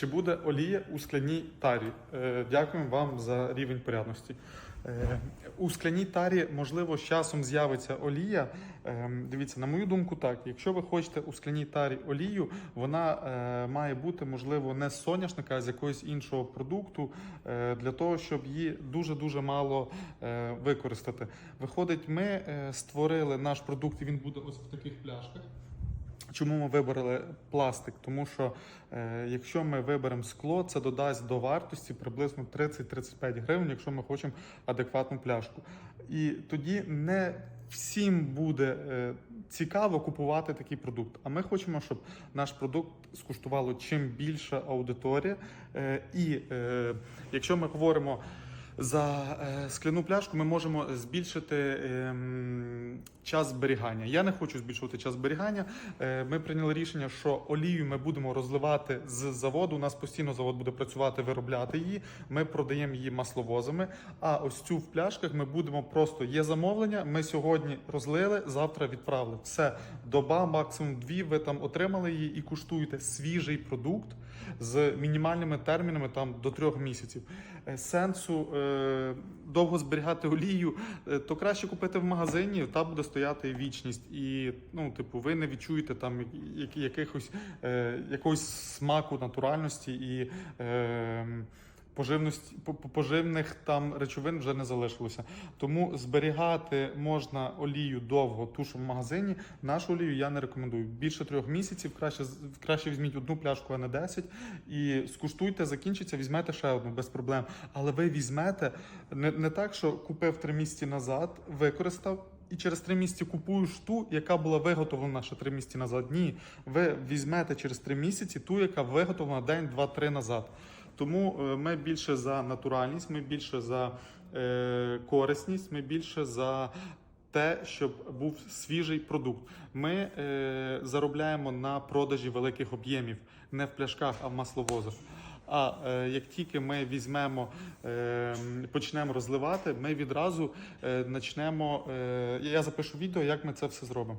Чи буде олія у скляній тарі? Е, Дякуємо вам за рівень порядності. Е, У скляній тарі, можливо, з часом з'явиться олія. Е, Дивіться, на мою думку, так. Якщо ви хочете у скляній тарі олію, вона має бути, можливо, не з соняшника, а з якогось іншого продукту, для того, щоб її дуже-дуже мало використати. Виходить, ми створили наш продукт, і він буде ось в таких пляшках. Чому ми вибрали пластик? Тому що е, якщо ми виберемо скло, це додасть до вартості приблизно 30-35 гривень, якщо ми хочемо адекватну пляшку. І тоді не всім буде е, цікаво купувати такий продукт. А ми хочемо, щоб наш продукт скуштувало чим більша аудиторія. Е, і е, якщо ми говоримо. За е, скляну пляшку ми можемо збільшити ем, час зберігання. Я не хочу збільшувати час зберігання. Е, ми прийняли рішення, що олію ми будемо розливати з заводу. У нас постійно завод буде працювати, виробляти її. Ми продаємо її масловозами. А ось цю в пляшках ми будемо просто є замовлення. Ми сьогодні розлили, завтра відправили. Все, доба, максимум дві. Ви там отримали її і куштуєте свіжий продукт з мінімальними термінами там до трьох місяців. Е, Сенсу довго зберігати олію, е, то краще купити в магазині, та буде стояти вічність. І ну, типу, ви не відчуєте там якихось е, якогось смаку натуральності і. Е, поживних там речовин вже не залишилося. Тому зберігати можна олію довго, ту, що в магазині. Нашу олію я не рекомендую. Більше трьох місяців краще краще візьміть одну пляшку, а не 10, і скуштуйте, закінчиться, візьмете ще одну без проблем. Але ви візьмете не, не так, що купив три місяці назад, використав. І через три місяці купуєш ту, яка була виготовлена ще три місяці назад. Ні, ви візьмете через три місяці ту, яка виготовлена день, два-три назад. Тому е, ми більше за натуральність, ми більше за е, корисність, ми більше за те, щоб був свіжий продукт. Ми е, заробляємо на продажі великих об'ємів, не в пляшках, а в масловозах. А е, як тільки ми візьмемо, е, почнемо розливати, ми відразу е, почнемо. Е, я запишу відео, як ми це все зробимо.